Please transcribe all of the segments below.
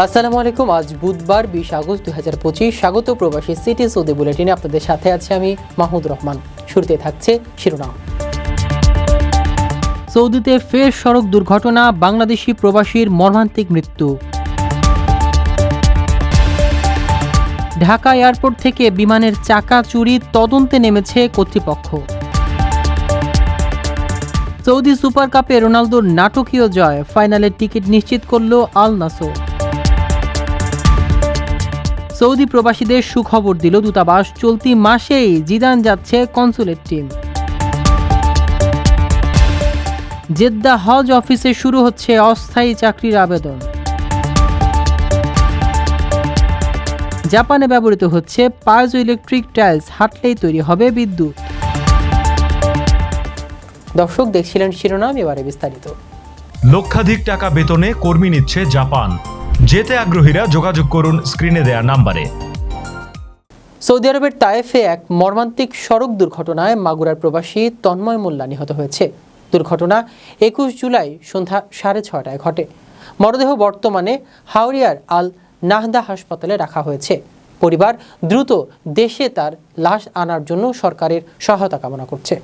আসসালামু আলাইকুম, আজ বুধবার বিশ আগস্ট দুই হাজার পঁচিশ। স্বাগত প্রবাসী সিটি সৌদি বুলেটিনে আপনাদের সাথে আছি আমি মাহমুদ রহমান। শুরুতে থাকছে শিরোনাম। সৌদিতে ফের সড়ক দুর্ঘটনা, বাংলাদেশি প্রবাসীর মর্মান্তিক মৃত্যু। ঢাকা এয়ারপোর্ট থেকে বিমানের চাকা চুরি, তদন্তে নেমেছে কর্তৃপক্ষ। সৌদি সুপার কাপে রোনালদোর নাটকীয় জয় ফাইনালের টিকিট নিশ্চিত করল আল নাসর সৌদি প্রবাসীদের সুখবর দিল দূতাবাস, চলতি মাসেই জিদান যাচ্ছে কনসুলেট টিম। জেদ্দা হজ অফিসে শুরু হচ্ছে অস্থায়ী চাকরির আবেদন। জাপানে ব্যবহৃত হচ্ছে পাইজো ইলেকট্রিক টাইলস, হাঁটলেই তৈরি হবে বিদ্যুৎ। দর্শক, দেখছিলেন শিরোনাম, এবারে বিস্তারিত। লক্ষাধিক টাকা বেতনে কর্মী নিচ্ছে জাপান। যেতে আগ্রহীরা যোগাযোগ করুন স্ক্রিনে দেয়া নাম্বারে। সৌদি আরবের তায়েফে এক মর্মান্তিক সড়ক দুর্ঘটনায় মাগুরার প্রবাসী তন্ময় মোল্লা নিহত হয়েছে। দুর্ঘটনা একুশ জুলাই সন্ধ্যা সাড়ে ছটায় ঘটে। মরদেহ বর্তমানে হাওড়িয়ার আল নাহদা হাসপাতালে রাখা হয়েছে। পরিবার দ্রুত দেশে তার লাশ আনার জন্য সরকারের সহায়তা কামনা করছে।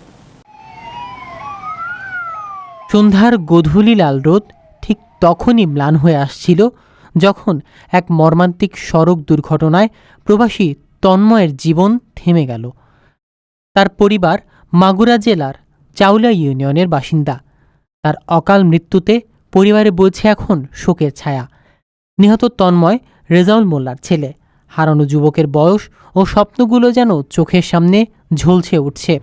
সন্ধ্যার গধূলি লাল রোদ ঠিক তখনই ম্লান হয়ে আসছিল যখন এক মর্মান্তিক সড়ক দুর্ঘটনায় প্রবাসী তন্ময়ের জীবন থেমে গেল। তার পরিবার মাগুরা জেলার চাউলা ইউনিয়নের বাসিন্দা। তার অকাল মৃত্যুতে পরিবারে বলছে এখন শোকের ছায়া। নিহত তন্ময় রেজাউল মোল্লার ছেলে। হারানো যুবকের বয়স ও স্বপ্নগুলো যেন চোখের সামনে ঝলসে উঠছে।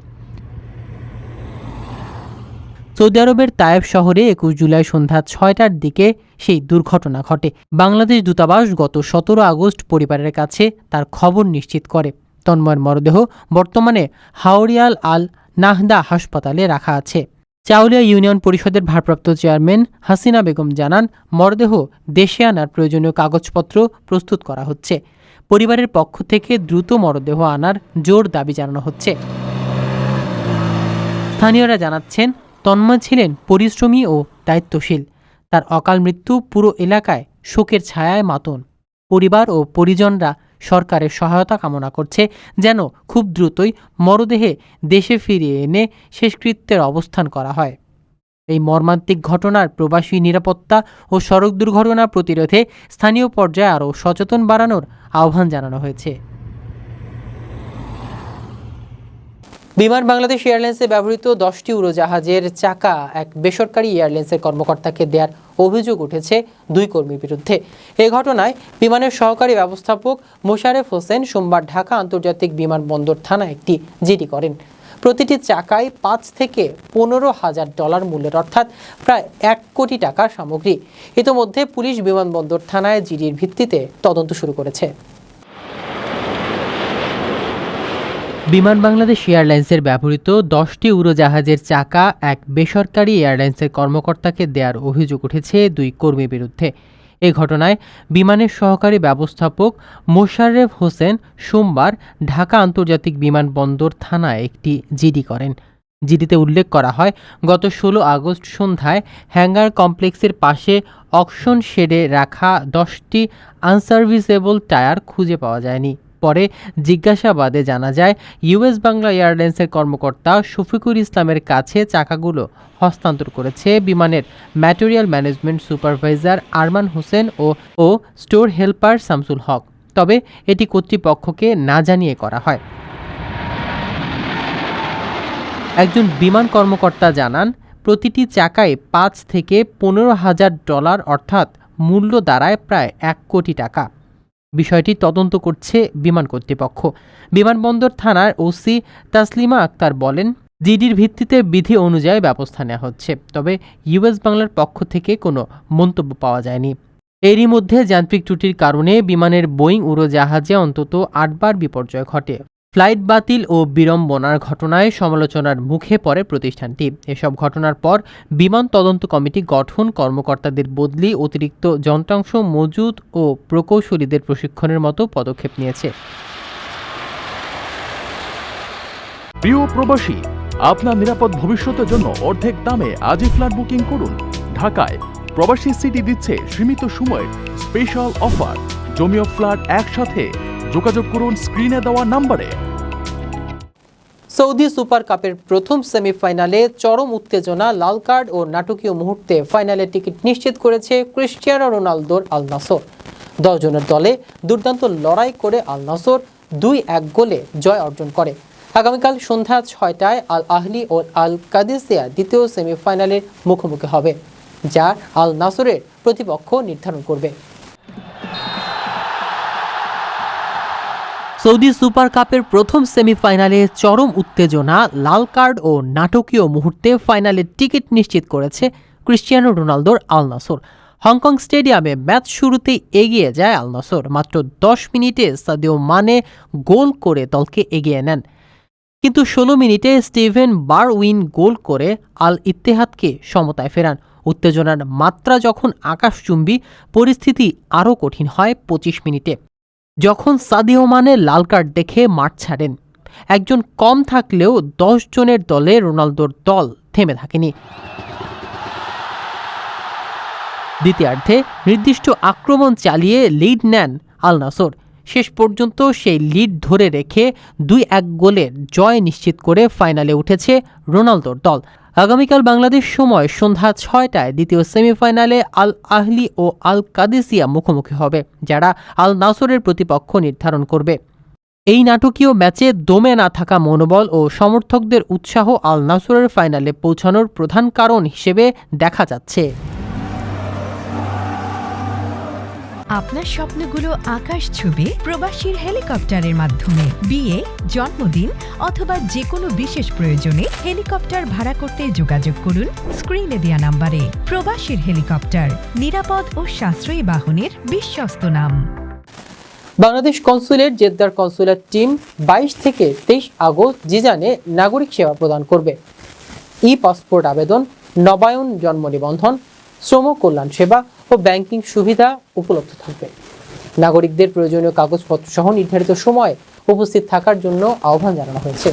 সৌদি আরবের তায়েব শহরে একুশ জুলাই সন্ধ্যা ছয়টার দিকে সেই দুর্ঘটনা ঘটে। বাংলাদেশ দূতাবাস গত সতেরো আগস্ট পরিবারের কাছে তার খবর নিশ্চিত করে। তন্ময়ের মরদেহ বর্তমানে হাওড়িয়াল আল নাহদা হাসপাতালে রাখা আছে। চাউলিয়া ইউনিয়ন পরিষদের ভারপ্রাপ্ত চেয়ারম্যান হাসিনা বেগম জানান, মরদেহ দেশে আনার প্রয়োজনীয় কাগজপত্র প্রস্তুত করা হচ্ছে। পরিবারের পক্ষ থেকে দ্রুত মরদেহ আনার জোর দাবি জানানো হচ্ছে। স্থানীয়রা জানাচ্ছেন তন্ময় ছিলেন পরিশ্রমী ও দায়িত্বশীল। তার অকাল মৃত্যু পুরো এলাকায় শোকের ছায়ায় মাতন। পরিবার ও পরিজনরা সরকারের সহায়তা কামনা করছে যেন খুব দ্রুতই মরদেহে দেশে ফিরিয়ে এনে শেষকৃত্যের অবস্থান করা হয়। এই মর্মান্তিক ঘটনার প্রবাসী নিরাপত্তা ও সড়ক দুর্ঘটনা প্রতিরোধে স্থানীয় পর্যায়ে আরও সচেতন বাড়ানোর আহ্বান জানানো হয়েছে। বিমান বাংলাদেশ এয়ারলাইন্সে ব্যবহৃত দশটি উড়োজাহাজের চাকা এক বেসরকারি এয়ারলাইন্সের কর্মকর্তাকে দেওয়ার অভিযোগ উঠেছে দুই কর্মীর বিরুদ্ধে। এ ঘটনায় বিমানের সহকারী ব্যবস্থাপক মোশারেফ হোসেন সোমবার ঢাকা আন্তর্জাতিক বিমানবন্দর থানায় একটি জিডি করেন। প্রতিটি চাকায় পাঁচ থেকে পনেরো হাজার ডলার মূল্যের অর্থাৎ প্রায় এক কোটি টাকার সামগ্রী। ইতোমধ্যে পুলিশ বিমানবন্দর থানায় জিডির ভিত্তিতে তদন্ত শুরু করেছে। বিমান বাংলাদেশ এয়ারলাইন্সের ব্যবহৃত দশটি উড়োজাহাজের চাকা এক বেসরকারি এয়ারলাইন্সের কর্মকর্তাকে দেওয়ার অভিযোগ উঠেছে দুই কর্মীর বিরুদ্ধে। এ ঘটনায় বিমানের সহকারী ব্যবস্থাপক মোশাররেফ হোসেন সোমবার ঢাকা আন্তর্জাতিক বিমানবন্দর থানায় একটি জিডি করেন। জিডিতে উল্লেখ করা হয়, গত ষোলো আগস্ট সন্ধ্যায় হ্যাঙ্গার কমপ্লেক্সের পাশে অকশন শেডে রাখা দশটি আনসার্ভিসেবল টায়ার খুঁজে পাওয়া যায়নি। পরে জিজ্ঞাসাবাদে জানা যায়, ইউএস বাংলা এয়ারলাইন্সের কর্মকর্তা শফিকুর ইসলামের কাছে চাকাগুলো হস্তান্তর করেছে বিমানের material management supervisor Arman Hossain ও ও স্টোর হেল্পার শামসুল হক। তবে এটি কর্তৃপক্ষকে না জানিয়ে করা হয়। একজন বিমান কর্মকর্তা জানান, প্রতিটি চাকায় পাঁচ থেকে পনেরো হাজার ডলার অর্থাৎ মূল্য দাঁড়ায় প্রায় এক কোটি টাকা। বিষয়টি তদন্ত করছে বিমান কর্তৃপক্ষ। বিমানবন্দর থানার ওসি তাসলিমা আক্তার বলেন, জিডির ভিত্তিতে বিধি অনুযায়ী ব্যবস্থা নেওয়া হচ্ছে, তবে ইউএস বাংলার পক্ষ থেকে কোনো মন্তব্য পাওয়া যায়নি। এরই মধ্যে যান্ত্রিক ত্রুটির কারণে বিমানের বোয়িং উড়োজাহাজে অন্তত আটবার বিপর্যয় ঘটে। ফ্লাইট বাতিল ও বিড়ম্বনার ঘটনায় সমালোচনার মুখে পড়ে প্রতিষ্ঠানটি। এসব ঘটনার পর বিমান তদন্ত কমিটি গঠন, কর্মকর্তাদের বদলি, অতিরিক্ত যন্ত্রাংশ মজুদ ও প্রকৌশলীদের প্রশিক্ষণের মতো পদক্ষেপ নিয়েছে। প্রিয় প্রবাসী, আপনার নিরাপদ ভবিষ্যতের জন্য অর্ধেক দামে আজই ফ্ল্যাট বুকিং করুন। ঢাকায় প্রবাসী সিটি দিচ্ছে সীমিত সময়ের স্পেশাল অফার। জমি ও ফ্ল্যাট একসাথে যোগাযোগ করুন স্ক্রিনে দেওয়া নম্বরে। সৌদি সুপার কাপের প্রথম সেমিফাইনালে চরম উত্তেজনা, লাল কার্ড ও নাটকীয় মুহূর্তে ফাইনালের টিকিট নিশ্চিত করেছে ক্রিস্টিয়ানো রোনালদোর আল নাসর। দশজনের দলে দুর্দান্ত লড়াই করে আল নাসর দুই এক গোলে জয় অর্জন করে। আগামীকাল সন্ধ্যা ছয়টায় আল আহলি ও আল কাদিসিয়া দ্বিতীয় সেমিফাইনালের মুখোমুখি হবে, যা আল নাসরের প্রতিপক্ষ নির্ধারণ করবে। সৌদি সুপার কাপের প্রথম সেমিফাইনালে চরম উত্তেজনা, লাল কার্ড ও নাটকীয় মুহূর্তে ফাইনালের টিকিট নিশ্চিত করেছে ক্রিস্টিয়ানো রোনালদোর আল নাসর। হংকং স্টেডিয়ামে ম্যাচ শুরুতেই এগিয়ে যায় আল নাসর। মাত্র দশ মিনিটে সাদিও মানে গোল করে দলকে এগিয়ে নেন। কিন্তু ষোলো মিনিটে স্টিভেন বারউইন গোল করে আল ইত্তেহাদকে সমতায় ফেরান। উত্তেজনার মাত্রা যখন আকাশচুম্বী, পরিস্থিতি আরও কঠিন হয় পঁচিশ মিনিটে। যখন সাদিও মানে লাল কার্ড দেখে মাঠ ছাড়েন। একজন কম থাকলেও দশ জনের দলে রোনালদোর দল থেমে থাকেনি। দ্বিতীয়ার্ধে নির্দিষ্ট আক্রমণ চালিয়ে লিড নেন আল নাসর। শেষ পর্যন্ত সেই লিড ধরে রেখে দুই এক গোলের জয় নিশ্চিত করে ফাইনালে উঠেছে রোনালদোর দল। আগামীকাল বাংলাদেশ সময় সন্ধ্যা ছয়টায় দ্বিতীয় সেমিফাইনালে আল আহলি ও আল কাদিসিয়া মুখোমুখি হবে, যারা আল নাসরের প্রতিপক্ষ নির্ধারণ করবে। এই নাটকীয় ম্যাচে দমে না থাকা মনোবল ও সমর্থকদের উৎসাহ আল নাসরের ফাইনালে পৌঁছানোর প্রধান কারণ হিসেবে দেখা যাচ্ছে। আপনার স্বপ্নগুলো আকাশ ছবি প্রবাসীর হেলিকপ্টারের মাধ্যমে। বিয়ে, জন্মদিন অথবা যে কোনো বিশেষ প্রয়োজনে হেলিকপ্টার ভাড়া করতে যোগাযোগ করুন স্ক্রিনে দেয়া নাম্বারে। প্রবাসীর হেলিকপ্টার, নিরাপদ ও সাশ্রয়ী বাহনের বিশ্বস্ত নাম। বাংলাদেশ কনসুলেট জেদ্দার কনসুলেট টিম বাইশ থেকে তেইশ আগস্ট জিজানে নাগরিক সেবা প্রদান করবে। ই পাসপোর্ট আবেদন, নবায়ন, জন্ম নিবন্ধন, শ্রম কল্যাণ সেবা ও ব্যাংকিং সুবিধা উপলব্ধ থাকবে। নাগরিকদের প্রয়োজনীয় কাগজপত্র সহ নির্ধারিত সময় উপস্থিত থাকার জন্য আহ্বান জানানো হয়েছে।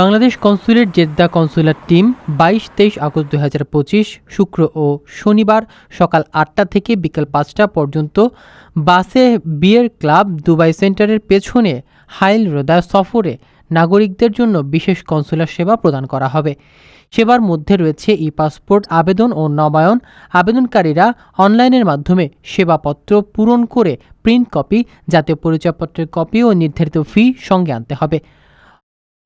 Bangladesh consulate Jeddah consular team বাইশ তেইশ আগস্ট দুই হাজার পঁচিশ শুক্র ও শনিবার সকাল আটটা থেকে বিকাল পাঁচটা পর্যন্ত বাসে বিয়ের ক্লাব দুবাই সেন্টারের পেছনে হাইল রোদা সফরে নাগরিকদের জন্য বিশেষ কনসুলার সেবা প্রদান করা হবে। সেবার মধ্যে রয়েছে ই পাসপোর্ট আবেদন ও নবায়ন। আবেদনকারীরা অনলাইনের মাধ্যমে সেবাপত্র পূরণ করে প্রিন্ট কপি, জাতীয় পরিচয়পত্রের কপি ও নির্ধারিত ফি সঙ্গে আনতে হবে।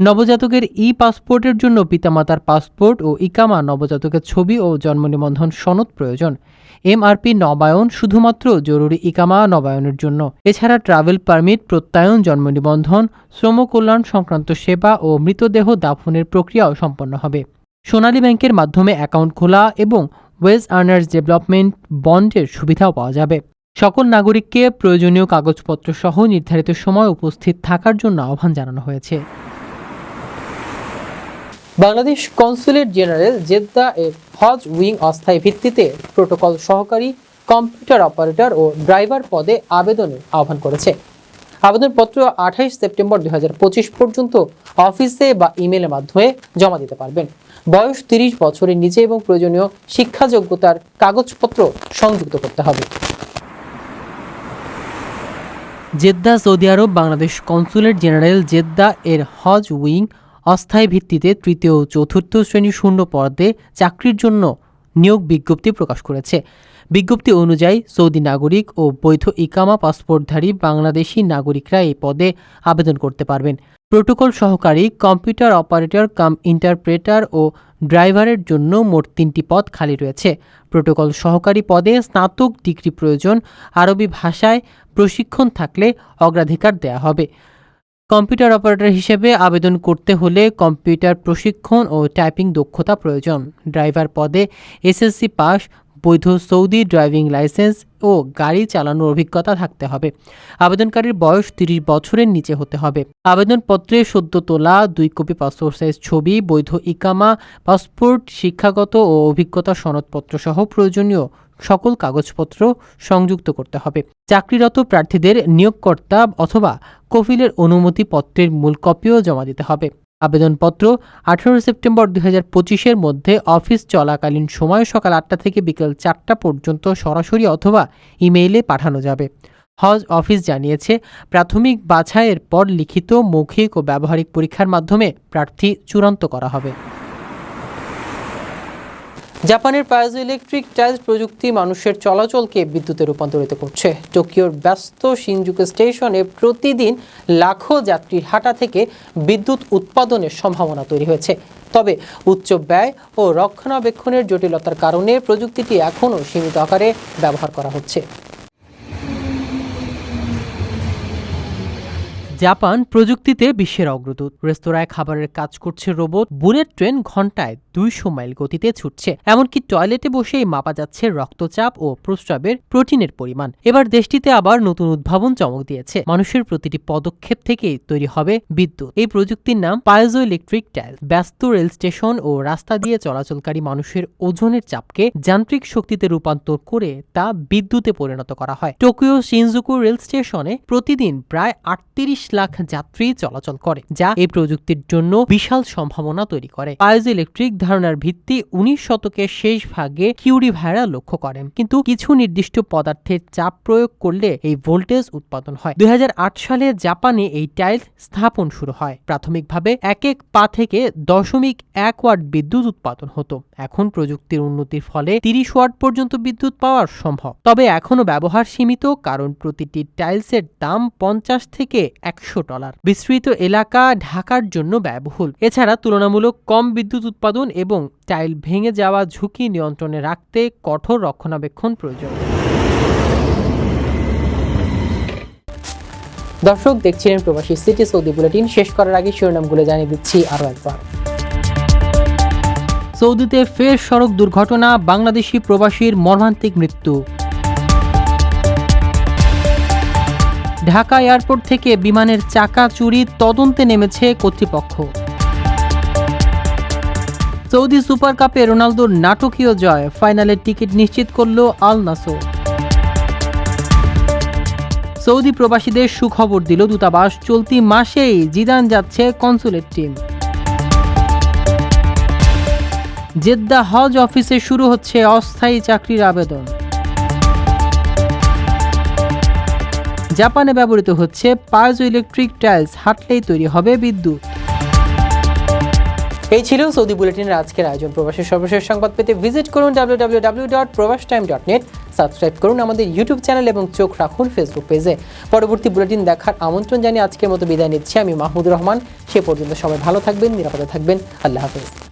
নবজাতকের ই পাসপোর্টের জন্য পিতামাতার পাসপোর্ট ও ইকামা নবজাতকের ছবি ও জন্ম নিবন্ধন সনদ প্রয়োজন। এমআরপি নবায়ন শুধুমাত্র জরুরি ইকামা নবায়নের জন্য। এছাড়া ট্রাভেল পারমিট, প্রত্যয়ন, জন্ম নিবন্ধন, শ্রম কল্যাণ সংক্রান্ত সেবা ও মৃতদেহ দাফনের প্রক্রিয়াও সম্পন্ন হবে। সোনালী ব্যাংকের মাধ্যমে অ্যাকাউন্ট খোলা এবং ওয়েজ আর্নার্স ডেভেলপমেন্ট বন্ডের সুবিধাও পাওয়া যাবে। সকল নাগরিককে প্রয়োজনীয় কাগজপত্র সহ নির্ধারিত সময় উপস্থিত থাকার জন্য আহ্বান জানানো হয়েছে। বাংলাদেশ কনসুলেট জেনারেল জেদ্দা এর হজ উইং অস্থায়ী ভিত্তিতে প্রোটোকল সহকারী কম্পিউটার অপারেটর ও ড্রাইভার পদে আবেদনের আহ্বান করেছে। আবেদনপত্র আঠাইশ সেপ্টেম্বর দু হাজার পঁচিশ পর্যন্ত অফিসে বা ইমেলের মাধ্যমে জমা দিতে পারবেন। বয়স তিরিশ বছরের নিচে এবং প্রয়োজনীয় শিক্ষা যোগ্যতার কাগজপত্র সংযুক্ত করতে হবে। জেদ্দা সৌদি আরব বাংলাদেশ কনসুলেট জেনারেল জেদ্দা এর হজ উইং অস্থায়ী ভিত্তিতে তৃতীয় ও চতুর্থ শ্রেণি শূন্য পদে চাকরির জন্য নিয়োগ বিজ্ঞপ্তি প্রকাশ করেছে। বিজ্ঞপ্তি অনুযায়ী সৌদি নাগরিক ও বৈধ ইকামা পাসপোর্টধারী বাংলাদেশি নাগরিকরা এই পদে আবেদন করতে পারবেন। প্রোটোকল সহকারী কম্পিউটার অপারেটর কাম ইন্টারপ্রেটার ও ড্রাইভারের জন্য মোট তিনটি পদ খালি রয়েছে। প্রোটোকল সহকারী পদে স্নাতক ডিগ্রি প্রয়োজন, আরবি ভাষায় প্রশিক্ষণ থাকলে অগ্রাধিকার দেয়া হবে। কম্পিউটার অপারেটর হিসেবে আবেদন করতে হলে কম্পিউটার প্রশিক্ষণ ও টাইপিং দক্ষতা প্রয়োজন। ড্রাইভার পদে এসএসসি পাস বৈধ সৌদি ড্রাইভিং লাইসেন্স ও গাড়ি চালানোর অভিজ্ঞতা থাকতে হবে। আবেদনকারীর বয়স তিরিশ বছরের নিচে হতে হবে। আবেদনপত্রে সদ্য তোলা দুই কপি পাসপোর্ট সাইজ ছবি, বৈধ ইকামা, পাসপোর্ট, শিক্ষাগত ও অভিজ্ঞতা সনদপত্র সহ প্রয়োজনীয় সকল কাগজপত্র সংযুক্ত করতে হবে। চাকরিরত প্রার্থীদের নিয়োগকর্তা অথবা কফিলের অনুমতি পত্রের মূল কপিও জমা দিতে হবে। আবেদনপত্র আঠারো সেপ্টেম্বর দুই হাজার পঁচিশের মধ্যে অফিস চলাকালীন সময় সকাল আটটা থেকে বিকেল চারটা পর্যন্ত সরাসরি অথবা ইমেইলে পাঠানো যাবে। হজ অফিস জানিয়েছে, প্রাথমিক বাছাইয়ের পর লিখিত, মৌখিক ও ব্যবহারিক পরীক্ষার মাধ্যমে প্রার্থী চূড়ান্ত করা হবে। জাপানের পায়াজো ইলেকট্রিক টাইলস প্রযুক্তি মানুষের চলাচলকে বিদ্যুতে রূপান্তরিত করছে। টোকিওর ব্যস্ত সিনজুকে স্টেশনে প্রতিদিন লাখো যাত্রীর হাঁটা থেকে বিদ্যুৎ উৎপাদনের সম্ভাবনা তৈরি হয়েছে। তবে উচ্চ ব্যয় ও রক্ষণাবেক্ষণের জটিলতার কারণে প্রযুক্তিটি এখনও সীমিত আকারে ব্যবহার করা হচ্ছে। জাপান প্রযুক্তিতে বিশ্বের অগ্রদূত। রেস্তোরাঁয় খাবারের কাজ করছে রোবট। বুলেট ট্রেন ঘন্টায় দুইশো মাইল গতিতে ছুটছে। এমনকি টয়লেটে বসেই মাপা যাচ্ছে রক্তচাপ ও প্রস্রাবের প্রোটিনের পরিমাণ। এবার দেশটিতে আবার নতুন উদ্ভাবন চমক দিয়েছে। মানুষের প্রতিটি পদক্ষেপ থেকেই তৈরি হবে বিদ্যুৎ। এই প্রযুক্তির নাম পায়োজো ইলেকট্রিক টাইল ব্যস্ত রেল স্টেশন ও রাস্তা দিয়ে চলাচলকারী মানুষের ওজনের চাপকে যান্ত্রিক শক্তিতে রূপান্তর করে তা বিদ্যুতে পরিণত করা হয়। টোকিও শিনজুকু রেল স্টেশনে প্রতিদিন প্রায় আটত্রিশ লাখ যাত্রী চলাচল করে, যা এই প্রযুক্তির জন্য বিশাল সম্ভাবনা তৈরি করে। পায়োজো ইলেকট্রিক ধারণার ভিত্তি উনিশ শতকের শেষ ভাগে কিউরি ভাইরা লক্ষ্য করেন। কিন্তু কিছু নির্দিষ্ট পদার্থের চাপ প্রয়োগ করলে এই ভোল্টেজ উৎপাদন হয়। দুই সালে জাপানে এই টাইল স্থাপন শুরু হয়। প্রাথমিকভাবে এক এক পা থেকে দশমিক এক ওয়াট বিদ্যুৎ উৎপাদন হতো। এখন প্রযুক্তির উন্নতির ফলে তিরিশ ওয়াট পর্যন্ত বিদ্যুৎ পাওয়া সম্ভব। তবে এখনও ব্যবহার সীমিত, কারণ প্রতিটি টাইলসের দাম পঞ্চাশ থেকে একশো ডলার। বিস্তৃত এলাকা ঢাকার জন্য ব্যয়বহুল। এছাড়া তুলনামূলক কম বিদ্যুৎ উৎপাদন এবং টাইল ভেঙে যাওয়া ঝুঁকি নিয়ন্ত্রণে রাখতে কঠোর রক্ষণাবেক্ষণ প্রয়োজন। দর্শক দেখছিলেন প্রবাসী সিটি সৌদি বুলেটিন। শেষ করার আগে শিরোনামগুলো জানিয়ে দিচ্ছি আরও একবার। সৌদিতে ফের সড়ক দুর্ঘটনা, বাংলাদেশি প্রবাসীর মর্মান্তিক মৃত্যু। ঢাকা এয়ারপোর্ট থেকে বিমানের চাকা চুরি তদন্তে নেমেছে কর্তৃপক্ষ। সৌদি সুপার কাপে রোনালদোর নাটকীয় জয় ফাইনালের টিকিট নিশ্চিত করল আল নাসো সৌদি প্রবাসীদের সুখবর দিল দূতাবাস, চলতি মাসেই জিদান যাচ্ছে কনসুলেট টিম। জেদ্দা হজ অফিসে শুরু হচ্ছে অস্থায়ী চাকরির আবেদন। জাপানে ব্যবহৃত হচ্ছে পায়োজো ইলেকট্রিক টাইলস, হাঁটলেই তৈরি হবে বিদ্যুৎ। এই ছিল সৌদি বুলেটিনের আজকের আয়োজন। প্রবাসের সর্বশেষ সংবাদ পেতে ভিজিট করুন W dot Probash time dot net subscribe করুন আমাদের ইউটিউব চ্যানেল এবং চোখ রাখুন ফেসবুক পেজে পরবর্তী বুলেটিন দেখার আমন্ত্রণ জানিয়ে আজকের মতো বিদায় নিচ্ছি। আমি মাহমুদুর রহমান, সে পর্যন্ত সবাই ভালো থাকবেন, নিরাপদে থাকবেন। আল্লাহ হাফেজ।